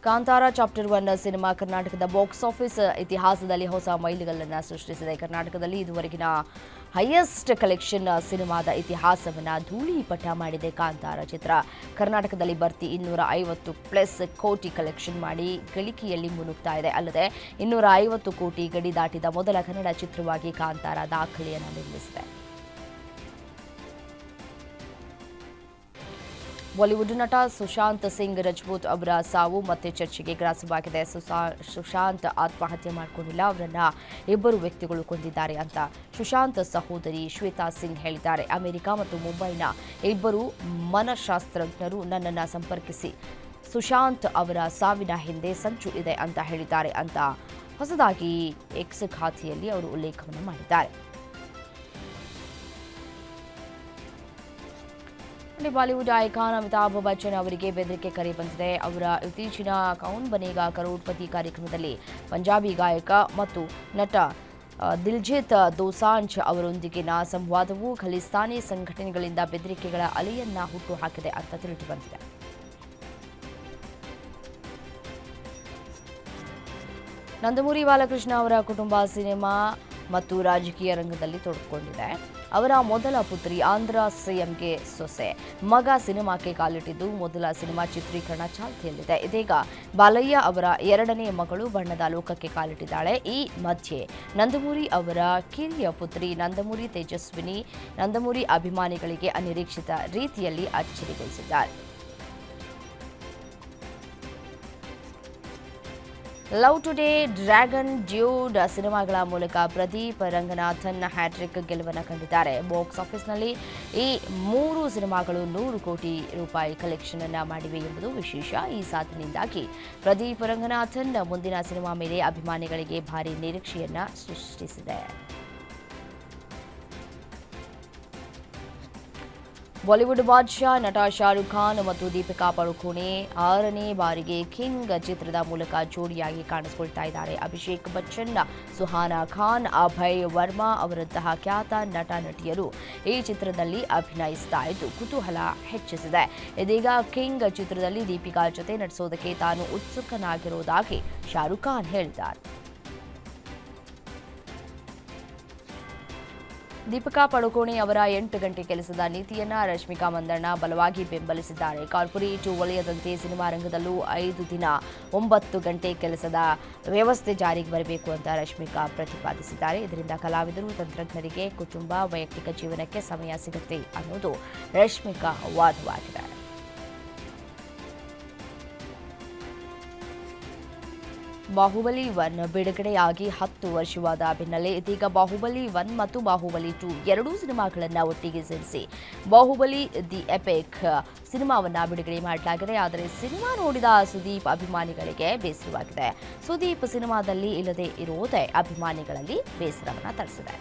A: ಕಾಂತಾರ ಚಾಪ್ಟರ್ ಒನ್ ಸಿನಿಮಾ ಕರ್ನಾಟಕದ ಬಾಕ್ಸ್ ಆಫೀಸ್ ಇತಿಹಾಸದಲ್ಲಿ ಹೊಸ ಮೈಲಿಗಲ್ಲನ್ನು ಸೃಷ್ಟಿಸಿದೆ. ಕರ್ನಾಟಕದಲ್ಲಿ ಇದುವರೆಗಿನ ಹೈಯೆಸ್ಟ್ ಕಲೆಕ್ಷನ್ ಸಿನಿಮಾದ ಇತಿಹಾಸವನ್ನು ಧೂಳಿಪಟ ಮಾಡಿದೆ ಕಾಂತಾರ ಚಿತ್ರ. ಕರ್ನಾಟಕದಲ್ಲಿ ಬರ್ತಿ ಇನ್ನೂರ ಐವತ್ತು ಪ್ಲಸ್ ಕೋಟಿ ಕಲೆಕ್ಷನ್ ಮಾಡಿ ಗಳಿಕೆಯಲ್ಲಿ ಮುನ್ನುಗ್ತಾ ಇದೆ. ಅಲ್ಲದೆ ಇನ್ನೂರ ಐವತ್ತು ಕೋಟಿ ಗಡಿ ದಾಟಿದ ಮೊದಲ ಕನ್ನಡ ಚಿತ್ರವಾಗಿ ಕಾಂತಾರ ದಾಖಲೆಯನ್ನು ನಿರ್ಮಿಸಿದೆ. ಬಾಲಿವುಡ್ ನಟ ಸುಶಾಂತ್ ಸಿಂಗ್ ರಜಪೂತ್ ಅವರ ಸಾವು ಮತ್ತೆ ಚರ್ಚೆಗೆ ಗ್ರಾಸವಾಗಿದೆ. ಸುಶಾ- ಸುಶಾಂತ್ ಆತ್ಮಹತ್ಯೆ ಮಾಡಿಕೊಂಡಿಲ್ಲ, ಅವರನ್ನ ಇಬ್ಬರು ವ್ಯಕ್ತಿಗಳು ಕೊಂದಿದ್ದಾರೆ ಅಂತ ಸುಶಾಂತ್ ಸಹೋದರಿ ಶ್ವೇತಾ ಸಿಂಗ್ ಹೇಳಿದ್ದಾರೆ. ಅಮೆರಿಕ ಮತ್ತು ಮುಂಬೈನ ಇಬ್ಬರು ಮನಶಾಸ್ತ್ರಜ್ಞರು ನನ್ನನ್ನು ಸಂಪರ್ಕಿಸಿ, ಸುಶಾಂತ್ ಅವರ ಸಾವಿನ ಹಿಂದೆ ಸಂಚು ಇದೆ ಅಂತ ಹೇಳಿದ್ದಾರೆ ಅಂತ ಹೊಸದಾಗಿ ಎಕ್ಸ್ ಖಾತೆಯಲ್ಲಿ ಅವರು ಉಲ್ಲೇಖವನ್ನು ಮಾಡಿದ್ದಾರೆ. ಇಲ್ಲಿ ಬಾಲಿವುಡ್ ಐಕಾನ್ ಅಮಿತಾಬ್ ಬಚ್ಚನ್ ಅವರಿಗೆ ಬೆದರಿಕೆ ಕರೆ ಬಂದಿದೆ. ಅವರ ಇತ್ತೀಚಿನ ಕೌನ್ ಬನೇಗಾ ಕರೋಡ್ಪತಿ ಕಾರ್ಯಕ್ರಮದಲ್ಲಿ ಪಂಜಾಬಿ ಗಾಯಕ ಮತ್ತು ನಟ ದಿಲ್ಜಿತ್ ದೋಸಾಂಜ್ ಅವರೊಂದಿಗಿನ ಸಂವಾದವು ಖಲಿಸ್ತಾನಿ ಸಂಘಟನೆಗಳಿಂದ ಬೆದರಿಕೆಗಳ ಅಲೆಯನ್ನ ಹುಟ್ಟುಹಾಕಿದೆ ಅಂತ ತಿಳಿದು ಬಂದಿದೆ. ನಂದಮೂರಿ ಬಾಲಕೃಷ್ಣ ಅವರ ಕುಟುಂಬ ಸಿನಿಮಾ ಮತ್ತು ರಾಜಕೀಯ ರಂಗದಲ್ಲಿ ತೊಡಗಿಕೊಂಡಿದೆ. ಅವರ ಮೊದಲ ಪುತ್ರಿ ಆಂಧ್ರ ಸಿಎಂಗೆ ಸೊಸೆ. ಮಗ ಸಿನಿಮಾಕ್ಕೆ ಕಾಲಿಟ್ಟಿದ್ದು ಮೊದಲ ಸಿನಿಮಾ ಚಿತ್ರೀಕರಣ ಚಾಲ್ತಿಯಲ್ಲಿದೆ. ಇದೀಗ ಬಾಲಯ್ಯ ಅವರ ಎರಡನೇ ಮಗಳು ಬಣ್ಣದ ಲೋಕಕ್ಕೆ ಕಾಲಿಟ್ಟಿದ್ದಾಳೆ. ಈ ಮಧ್ಯೆ ನಂದಮೂರಿ ಅವರ ಕಿರಿಯ ಪುತ್ರಿ ನಂದಮೂರಿ ತೇಜಸ್ವಿನಿ, ನಂದಮೂರಿ ಅಭಿಮಾನಿಗಳಿಗೆ ಅನಿರೀಕ್ಷಿತ ರೀತಿಯಲ್ಲಿ ಅಚ್ಚರಿಗೊಳಿಸಿದ್ದಾರೆ. ಲವ್ ಟುಡೇ, ಡ್ರ್ಯಾಗನ್, ಡ್ಯೂಡ್ ಸಿನಿಮಾಗಳ ಮೂಲಕ ಪ್ರದೀಪ್ ರಂಗನಾಥನ್ ಹ್ಯಾಟ್ರಿಕ್ ಗೆಲುವನ್ನು ಕಂಡಿದ್ದಾರೆ. ಬಾಕ್ಸ್ ಆಫೀಸ್ನಲ್ಲಿ ಈ ಮೂರು ಸಿನಿಮಾಗಳು ನೂರು ಕೋಟಿ ರೂಪಾಯಿ ಕಲೆಕ್ಷನ್ ಅನ್ನು ಮಾಡಿವೆ ಎಂಬುದು ವಿಶೇಷ. ಈ ಸಾಧನೆಯಿಂದಾಗಿ ಪ್ರದೀಪ್ ರಂಗನಾಥನ್ ಮುಂದಿನ ಸಿನಿಮಾ ಮೇಲೆ ಅಭಿಮಾನಿಗಳಿಗೆ ಭಾರಿ ನಿರೀಕ್ಷೆಯನ್ನು ಸೃಷ್ಟಿಸಿದೆ. ಬಾಲಿವುಡ್ ಬಾದ್ಶಾ, ನಟ ಶಾರುಖ್ ಖಾನ್ ಮತ್ತು ದೀಪಿಕಾ ಪಡುಕೋಣೆ ಆರನೇ ಬಾರಿಗೆ ಕಿಂಗ್ ಚಿತ್ರದ ಮೂಲಕ ಜೋಡಿಯಾಗಿ ಕಾಣಿಸಿಕೊಳ್ತಾ ಇದ್ದಾರೆ. ಅಭಿಷೇಕ್ ಬಚ್ಚನ್, ಸುಹಾನಾ ಖಾನ್, ಅಭಯ್ ವರ್ಮಾ ಅವರಂತಹ ಖ್ಯಾತ ನಟ ನಟಿಯರು ಈ ಚಿತ್ರದಲ್ಲಿ ಅಭಿನಯಿಸ್ತಾ ಇದ್ದು, ಕುತೂಹಲ ಹೆಚ್ಚಿಸಿದೆ. ಇದೀಗ ಕಿಂಗ್ ಚಿತ್ರದಲ್ಲಿ ದೀಪಿಕಾ ಜೊತೆ ನಟಿಸೋದಕ್ಕೆ ತಾನು ಉತ್ಸುಕನಾಗಿರುವುದಾಗಿ ಶಾರುಖ್ ಖಾನ್ ಹೇಳಿದ್ದಾರೆ. ದೀಪಿಕಾ ಪಡುಕೋಣೆ ಅವರ ಎಂಟು ಗಂಟೆ ಕೆಲಸದ ನೀತಿಯನ್ನ ರಶ್ಮಿಕಾ ಮಂದಣ್ಣ ಬಲವಾಗಿ ಬೆಂಬಲಿಸಿದ್ದಾರೆ. ಕಾರ್ಪೊರೇಟ್ ವಲಯದಂತೆ ಸಿನಿಮಾ ರಂಗದಲ್ಲೂ ಐದು ದಿನ ಒಂಬತ್ತು ಗಂಟೆ ಕೆಲಸದ ವ್ಯವಸ್ಥೆ ಜಾರಿಗೆ ಬರಬೇಕು ಅಂತ ರಶ್ಮಿಕಾ ಪ್ರತಿಪಾದಿಸಿದ್ದಾರೆ. ಇದರಿಂದ ಕಲಾವಿದರು, ತಂತ್ರಜ್ಞರಿಗೆ ಕುಟುಂಬ, ವೈಯಕ್ತಿಕ ಜೀವನಕ್ಕೆ ಸಮಯ ಸಿಗುತ್ತೆ ಅನ್ನೋದು ರಶ್ಮಿಕಾ ವಾದವಾಗಿದೆ ಬಾಹುಬಲಿ ಒನ್ ಬಿಡುಗಡೆಯಾಗಿ ಹತ್ತು ವರ್ಷವಾದ ಬೆನ್ನಲ್ಲೇ ಇದೀಗ ಬಾಹುಬಲಿ ಒನ್ ಮತ್ತು ಬಾಹುಬಲಿ ಟು ಎರಡೂ ಸಿನಿಮಾಗಳನ್ನು ಒಟ್ಟಿಗೆ ಸೇರಿಸಿ ಬಾಹುಬಲಿ ದಿ ಎಪೆಕ್ ಸಿನಿಮಾವನ್ನ ಬಿಡುಗಡೆ ಮಾಡಲಾಗಿದೆ. ಆದರೆ ಸಿನಿಮಾ ನೋಡಿದ ಸುದೀಪ್ ಅಭಿಮಾನಿಗಳಿಗೆ ಬೇಸರವಾಗಿದೆ. ಸುದೀಪ್ ಸಿನಿಮಾದಲ್ಲಿ ಇಲ್ಲದೆ ಇರುವುದೇ ಅಭಿಮಾನಿಗಳಲ್ಲಿ ಬೇಸರವನ್ನು ತರಿಸಿದೆ